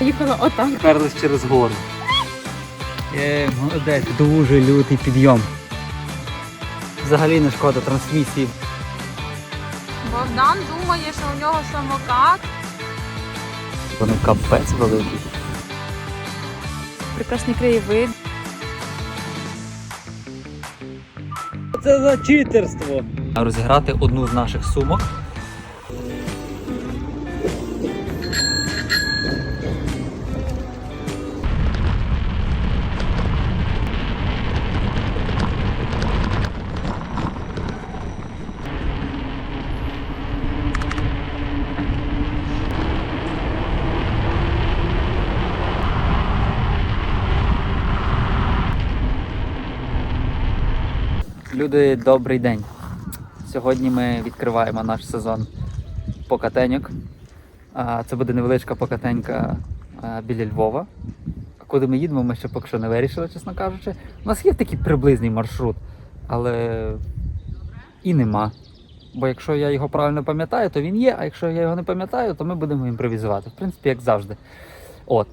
Їхала отак. Перлись через гору. Е, молодець, дуже лютий підйом. Взагалі не шкода трансмісії. Богдан думає, що у нього самокат. Вони капець великий. Прекрасний краєвид. Це за читерство. Розіграти одну з наших сумок. Люди, добрий день. Сьогодні ми відкриваємо наш сезон покатеньок. Це буде невеличка покатенька біля Львова. Куди ми їдемо, ми ще поки що не вирішили, чесно кажучи. У нас є такий приблизний маршрут, але і нема. Бо якщо я його правильно пам'ятаю, то він є, а якщо я його не пам'ятаю, то ми будемо імпровізувати. В принципі, як завжди. От.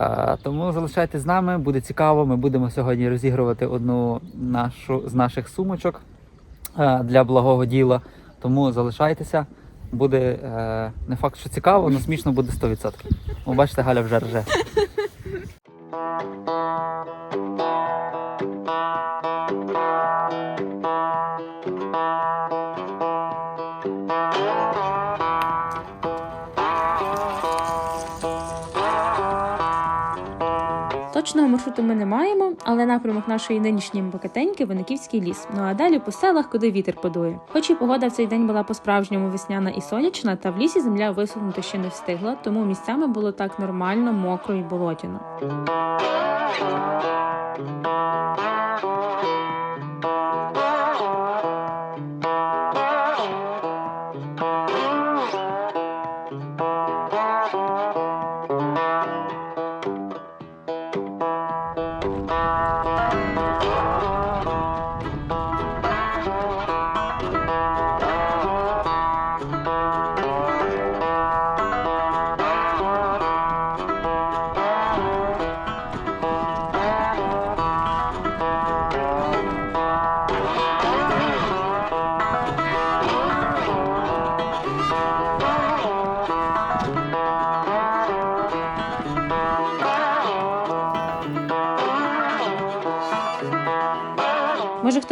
А, тому залишайтесь з нами, буде цікаво. Ми будемо сьогодні розігрувати одну нашу з наших сумочок е, для благого діла. Тому залишайтеся. Буде е, не факт, що цікаво, але смішно буде 100%. Ви бачите, Галя вже рже. Точного маршруту ми не маємо, але напрямок нашої нинішньої Бакатеньки Виниківський ліс. Ну а далі по селах, куди вітер подує. Хоч і погода в цей день була по-справжньому весняна і сонячна, та в лісі земля висохнути ще не встигла, тому місцями було так нормально, мокро і болотяно.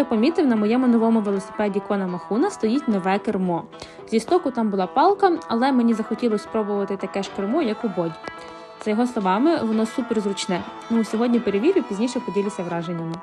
Помітив, на моєму новому велосипеді Кона Махуна стоїть нове кермо. Зі стоку там була палка, але мені захотілося спробувати таке ж кермо, як у боді. За його словами, воно супер зручне. Ну сьогодні перевірю, пізніше поділюся враженнями.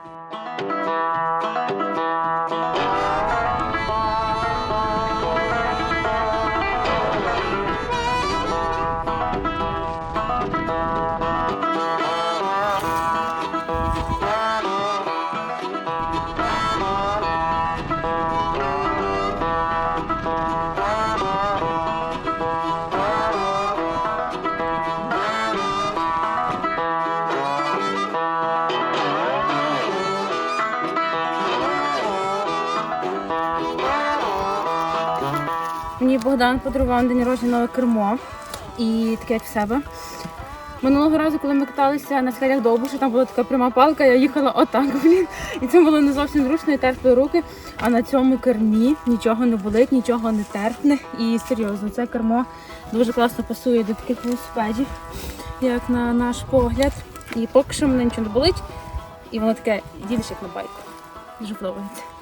Богдан подарував на день народження нове кермо і таке як в себе. Минулого разу, коли ми каталися на схилях Довбуша, там була така пряма палка, я їхала отак, блін. І це було не зовсім зручно і терпли руки. А на цьому кермі нічого не болить, нічого не терпне. І серйозно, це кермо дуже класно пасує до таких велосипедів, як на наш погляд. І поки що мене нічого не болить. І воно таке їдеш як на байку. Дуже подобається.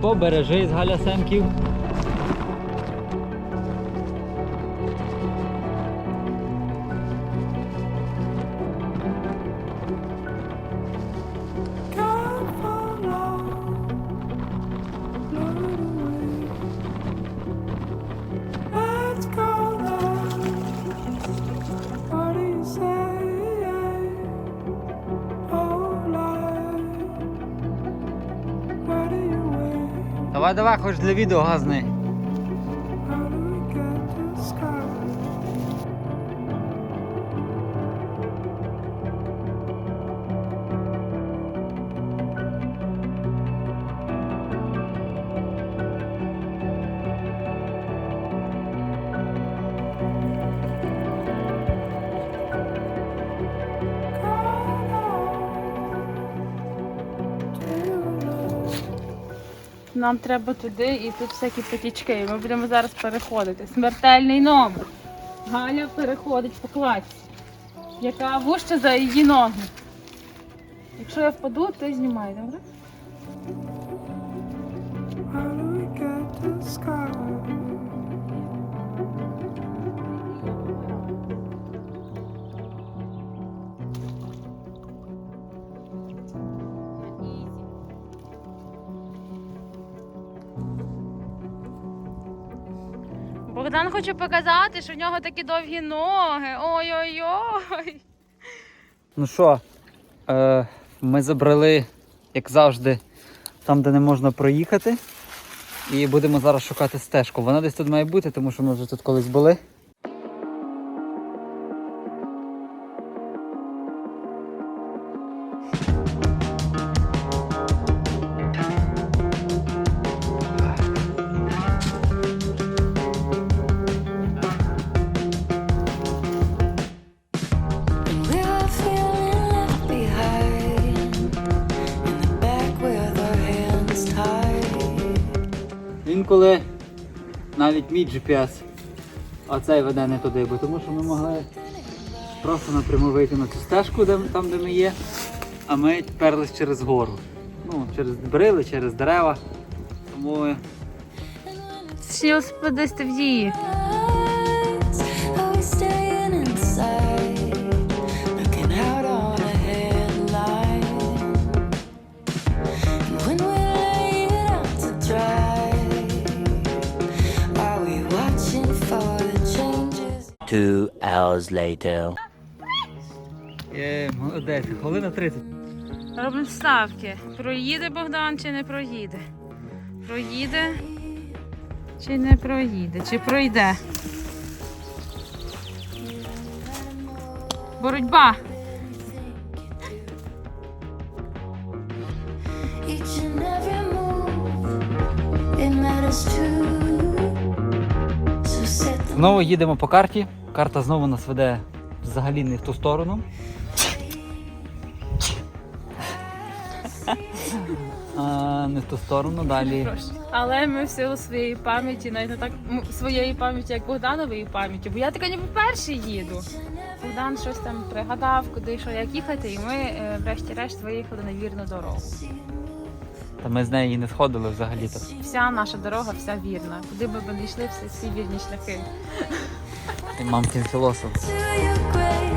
Побережи з Давай, хоч для відео газни. Нам треба туди і тут всякі потічки. Ми будемо зараз переходити. Смертельний номер. Галя переходить по кладці, яка вуща за її ноги. Якщо я впаду, ти знімай, добре? We get to the sky? Богдан хоче показати, що в нього такі довгі ноги. Ой-ой-ой. Ну що, е, ми забрали, як завжди, там, де не можна проїхати. І будемо зараз шукати стежку. Вона десь тут має бути, тому що ми вже тут колись були. GPS оцей веде не туди, бо тому що ми могли просто напряму вийти на цю стежку, де, там де ми є, а ми перлись через гору. Ну, через брили, через дерева. Тому велосипедисти в дії. Two hours later. Є, молодець, хвилина 30. Робимо ставки. Проїде Богдан чи не проїде? Проїде чи не проїде? Чи пройде? Боротьба. Each and every move, it matters too. So set the Знову їдемо по карті. Карта знову нас веде взагалі не в ту сторону. А, не в ту сторону, далі. Але ми в силу своєї пам'яті, навіть не так м, своєї пам'яті, як Богданової пам'яті, бо я така ніби перший їду. Богдан щось там пригадав, куди що як їхати, і ми е, врешті-решт виїхали на вірну дорогу. Та ми з неї не сходили взагалі-то. Вся наша дорога, вся вірна. Куди би ми не йшли, всі, всі вірні шляхи. I'm and Mumpkin Philosophers.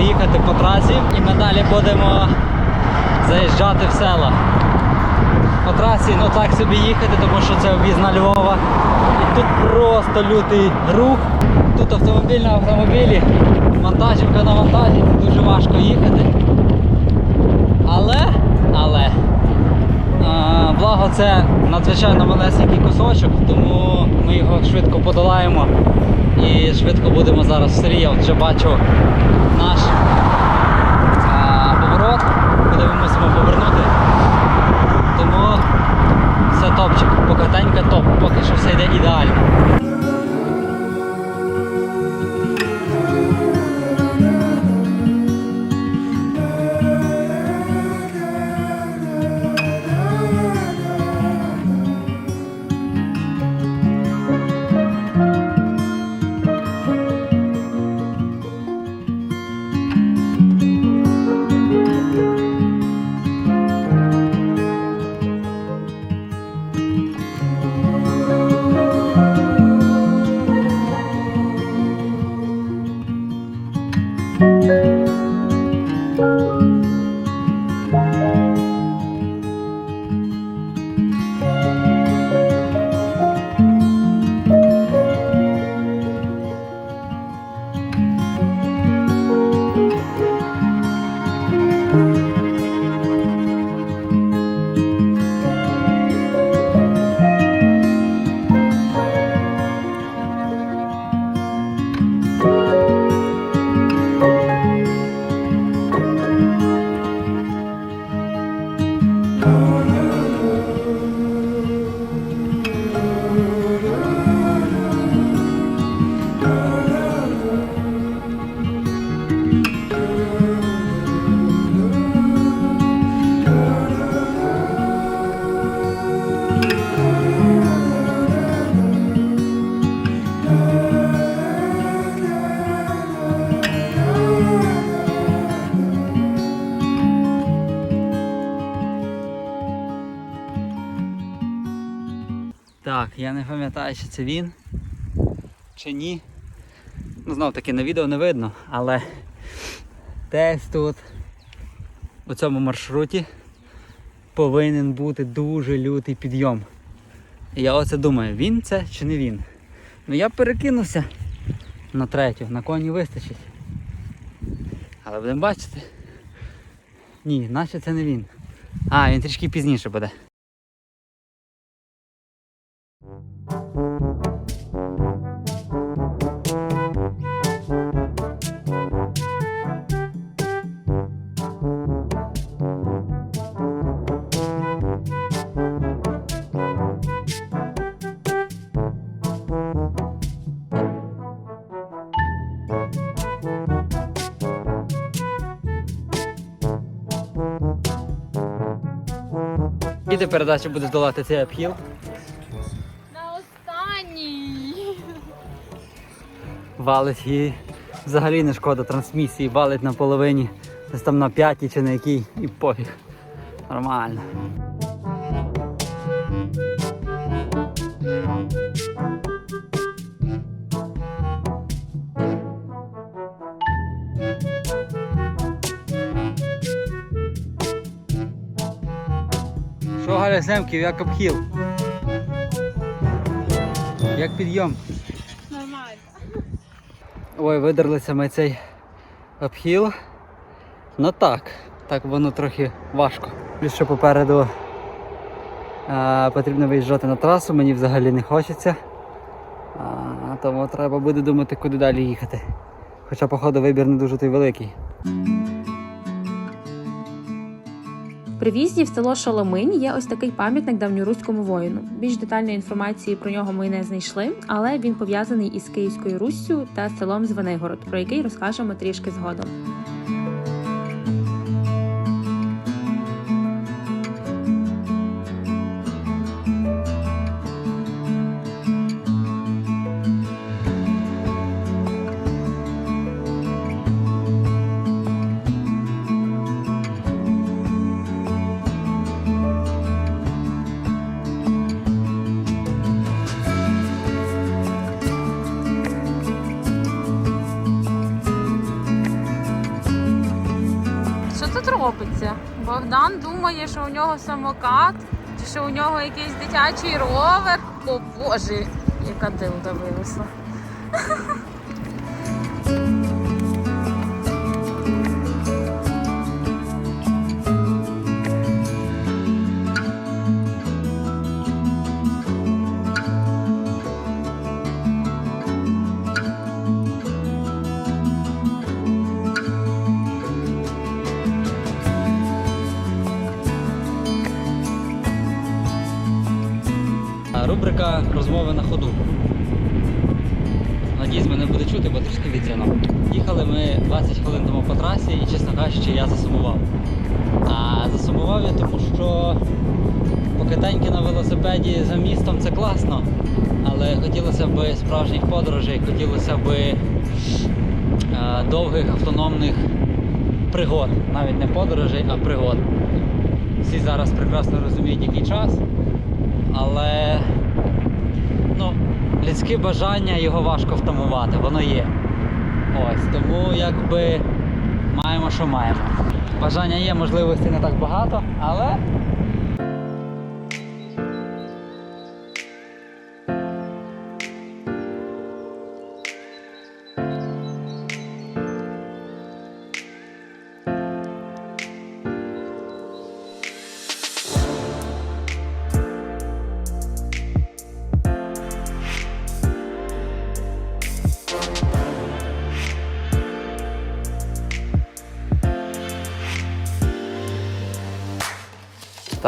Проїхати по трасі і ми далі будемо заїжджати в села. По трасі ну так собі їхати, тому що це об'їзна Львова. І тут просто лютий рух. Тут автомобіль на автомобілі, вантажівка на вантажі, дуже важко їхати. Але, але, благо це надзвичайно малесенький кусочок, тому ми його швидко подолаємо і швидко будемо зараз в селі. Я вже бачу наш Так, я не пам'ятаю, чи це він, чи ні. Ну, знов таки на відео не видно, але десь тут у цьому маршруті повинен бути дуже лютий підйом. І я оце думаю, він це чи не він. Ну я перекинувся на третю, на коні вистачить. Але будемо бачити. Ні, наче це не він. А, він трішки пізніше буде. І ти передачі будеш долати цей обхіл. Валить і взагалі не шкода трансмісії, валить на половині, десь там на п'ятій чи на якій і пофіг. Нормально. Що Галя Семків, як обхіл? Як підйом? Ой, видерлися ми цей обхіл. Ну так, так воно трохи важко. Що попереду а, потрібно виїжджати на трасу, мені взагалі не хочеться. А, тому треба буде думати, куди далі їхати. Хоча, походу, вибір не дуже той великий. При в'їзді в село Шоломинь є ось такий пам'ятник давньоруському воїну. Більш детальної інформації про нього ми не знайшли, але він пов'язаний із Київською Руссю та селом Звенигород, про який розкажемо трішки згодом. Думає, що у нього самокат, чи що у нього якийсь дитячий ровер. О боже, яка дилда виросла. Рубрика розмови на ходу. Надіюсь, мене буде чути, бо трішки відзяно. Їхали ми 20 хвилин тому по трасі і, чесно кажучи, я засумував. А засумував я тому, що покатаньки на велосипеді за містом це класно, але хотілося б справжніх подорожей, хотілося б е, довгих автономних пригод. Навіть не подорожей, а пригод. Всі зараз прекрасно розуміють, який час але людське бажання його важко втамувати, воно є. Ось, тому якби маємо, що маємо. Бажання є, можливостей не так багато, але.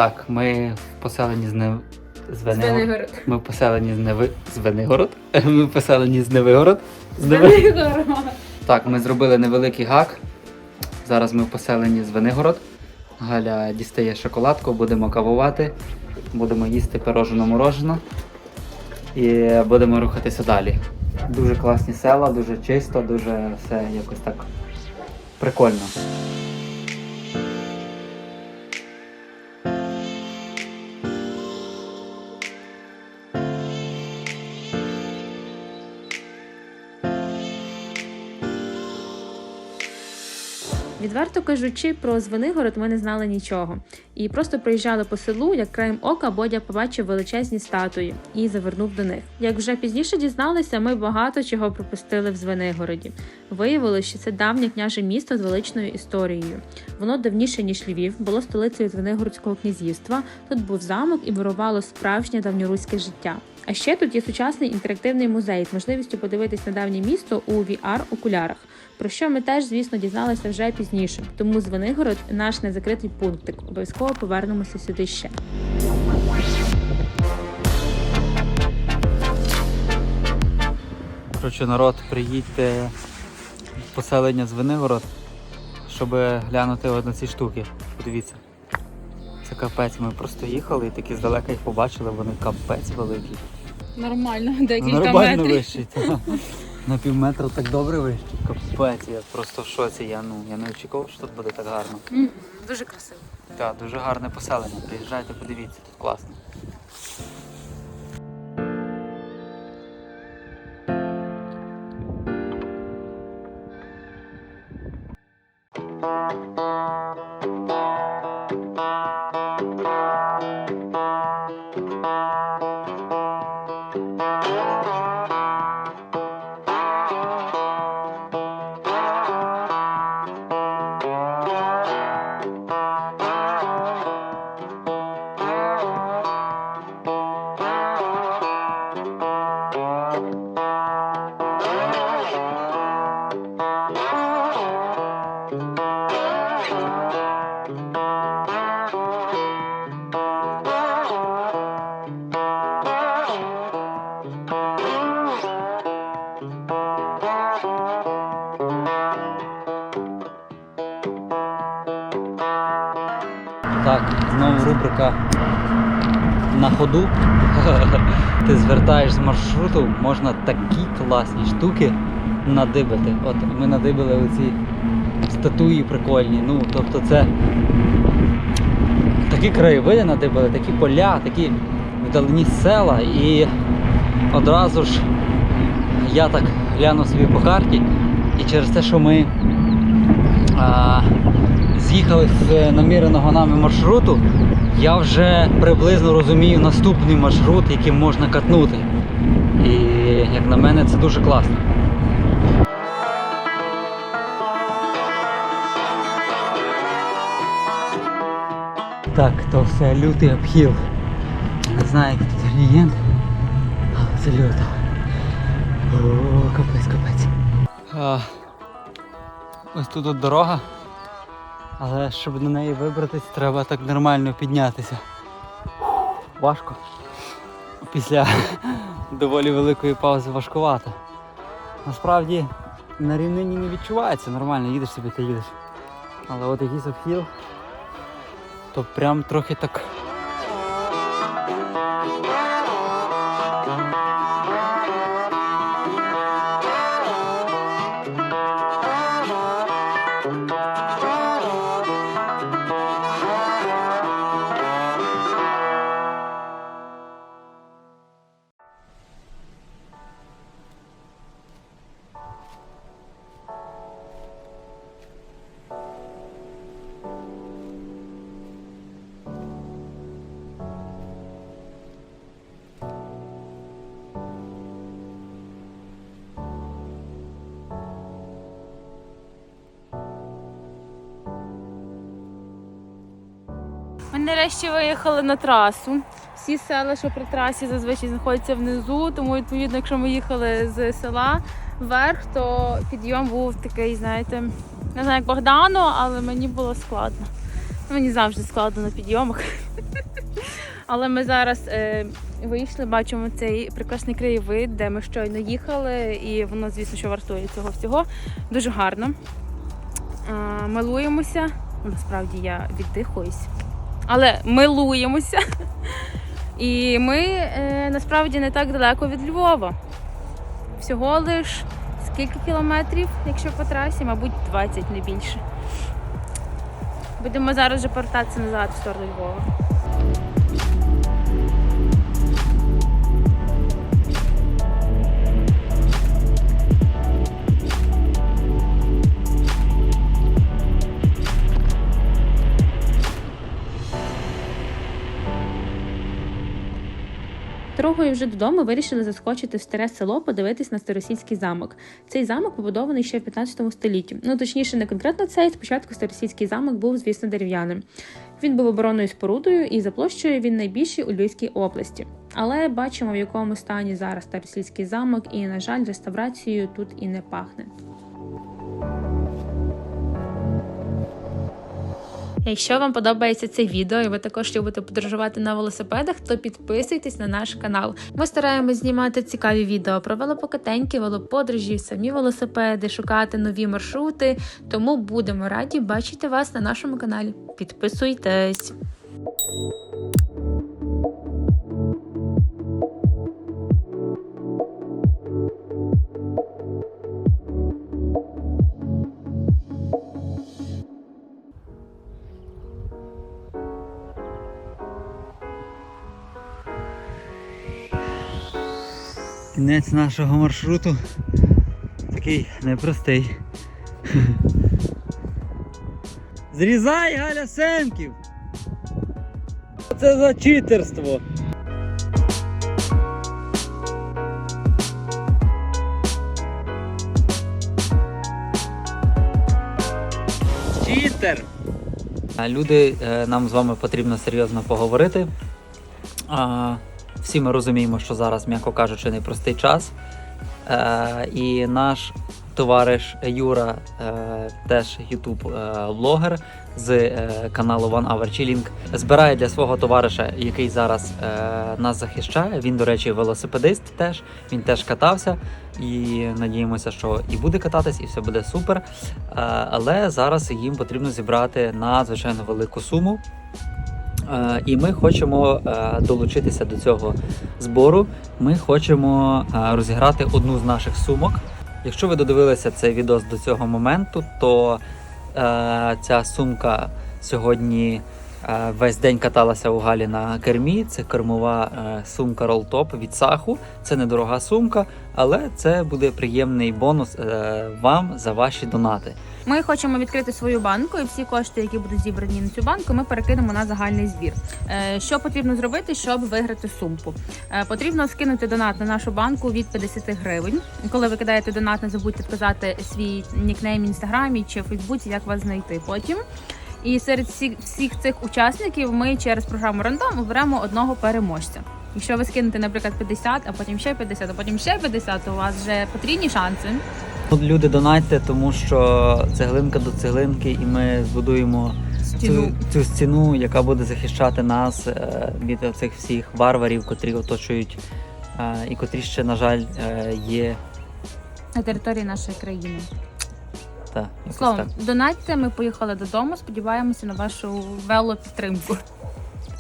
Так, ми в поселенні з Нев... з Венигород. Ми в поселенні з Неви... з Венигород. Ми в поселенні з Невигород. З Неви... Так, ми зробили невеликий гак. Зараз ми в поселенні з Венигород. Галя дістає шоколадку, будемо кавувати, будемо їсти пирожено морожено і будемо рухатися далі. Дуже класні села, дуже чисто, дуже все якось так прикольно. Відверто кажучи, про Звенигород ми не знали нічого. І просто проїжджали по селу, як краєм ока Бодя побачив величезні статуї і завернув до них. Як вже пізніше дізналися, ми багато чого пропустили в Звенигороді. Виявилося, що це давнє княже місто з величною історією. Воно давніше ніж Львів, було столицею Звенигородського князівства. Тут був замок і вирувало справжнє давньоруське життя. А ще тут є сучасний інтерактивний музей з можливістю подивитись на давнє місто у VR-окулярах. Про що ми теж, звісно, дізналися вже пізніше. Тому Звенигород наш незакритий пунктик. Обов'язково повернемося сюди ще. Коротше, народ, приїдьте в поселення з Венигород, щоб глянути на ці штуки. Подивіться. Це капець, ми просто їхали і такі здалека їх побачили, вони капець великі. Нормально, Ну, декілька нормально метрів. вищий. На пів метра так добре вийшло. Капець, я просто в шоці. Я, ну, я не очікував, що тут буде так гарно. Mm, Дуже красиво. Так, дуже гарне поселення. Приїжджайте, подивіться, тут класно. Ходу. Ти звертаєш з маршруту, можна такі класні штуки надибати. От ми надибали оці статуї прикольні. Ну, тобто це такі краєвиди надибали, такі поля, такі вдалині села. І одразу ж я так глянув собі по карті, і через те, що ми а, з'їхали з наміреного нами маршруту, я вже приблизно розумію наступний маршрут, яким можна катнути. І як на мене, це дуже класно. Так, то все лютий обхіл. Не знаю, який тут клієнт, але це люто. О, капець, капець. А, ось тут от дорога. Але щоб на неї вибратись, треба так нормально піднятися. Важко. Після доволі великої паузи важкувато. Насправді на рівнині не відчувається нормально, їдеш собі ти їдеш. Але от якийсь обхіл, то прям трохи так. Ми нарешті виїхали на трасу. Всі села, що при трасі зазвичай знаходяться внизу, тому відповідно, якщо ми їхали з села вверх, то підйом був такий, знаєте, не знаю, як Богдану, але мені було складно. Мені завжди складно на підйомах. Але ми зараз е, вийшли, бачимо цей прекрасний краєвид, де ми щойно їхали, і воно, звісно, що вартує цього всього. Дуже гарно. Е, милуємося. Насправді я віддихуюсь але милуємося. І ми е, насправді не так далеко від Львова. Всього лиш скільки кілометрів, якщо по трасі, мабуть, 20, не більше. Будемо зараз вже повертатися назад в сторону Львова. Дорогою вже додому вирішили заскочити в старе село, подивитись на старосільський замок. Цей замок побудований ще в 15 столітті. Ну точніше, не конкретно цей. Спочатку старосільський замок був, звісно, дерев'яним. Він був оборонною спорудою, і за площею він найбільший у Львівській області. Але бачимо, в якому стані зараз старосільський замок, і, на жаль, реставрацією тут і не пахне. Якщо вам подобається це відео і ви також любите подорожувати на велосипедах, то підписуйтесь на наш канал. Ми стараємось знімати цікаві відео про велопокатеньки, велоподорожі, самі велосипеди, шукати нові маршрути. Тому будемо раді бачити вас на нашому каналі. Підписуйтесь! Кінець нашого маршруту такий непростий. Зрізай Галя Семків! Це за читерство! Читер! Люди, е, нам з вами потрібно серйозно поговорити. Всі ми розуміємо, що зараз, м'яко кажучи, непростий час. Е, і наш товариш Юра, е, теж ютуб-блогер з е, каналу One Hour Chilling, збирає для свого товариша, який зараз е, нас захищає. Він, до речі, велосипедист теж. Він теж катався. І надіємося, що і буде кататись, і все буде супер. Е, але зараз їм потрібно зібрати надзвичайно велику суму. Е, І ми хочемо е, долучитися до цього збору. Ми хочемо е, розіграти одну з наших сумок. Якщо ви додивилися цей відос до цього моменту, то ця сумка сьогодні весь день каталася у Галі на кермі. Це кермова е, сумка Rolltop від Саху. Це недорога сумка. Але це буде приємний бонус е, вам за ваші донати. Ми хочемо відкрити свою банку, і всі кошти, які будуть зібрані на цю банку, ми перекинемо на загальний збір. Е, Що потрібно зробити, щоб виграти сумку? Е, Потрібно скинути донат на нашу банку від 50 гривень. Коли ви кидаєте донат, не забудьте вказати свій нікнейм в інстаграмі чи в Фейсбуці, як вас знайти потім. І серед всіх, всіх цих учасників ми через програму рандом оберемо одного переможця. Якщо ви скинете, наприклад, 50, а потім ще 50, а потім ще 50, то у вас вже потрійні шанси. От Люди донатьте, тому що цеглинка до цеглинки, і ми збудуємо Стіну. Цю, цю стіну, яка буде захищати нас е, від цих всіх варварів, котрі оточують, е, і котрі ще, на жаль, е, є. на території нашої країни. Та, якось Словом, так. донатьте, ми поїхали додому. Сподіваємося на вашу велопідтримку.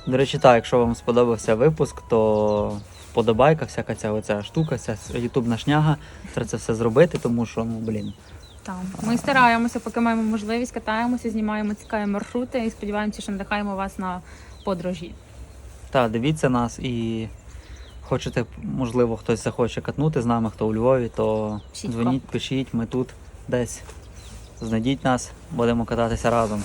До речі, так, якщо вам сподобався випуск, то вподобайка, всяка ця оця штука, ця ютубна шняга. Треба це все зробити, тому що, ну блін. Там ми стараємося, поки маємо можливість, катаємося, знімаємо цікаві маршрути і сподіваємося, що надихаємо вас на подорожі. Та, дивіться нас і хочете, можливо, хтось захоче катнути з нами, хто у Львові, то Пишіть дзвоніть, пишіть, ми тут десь. Знайдіть нас, будемо кататися разом.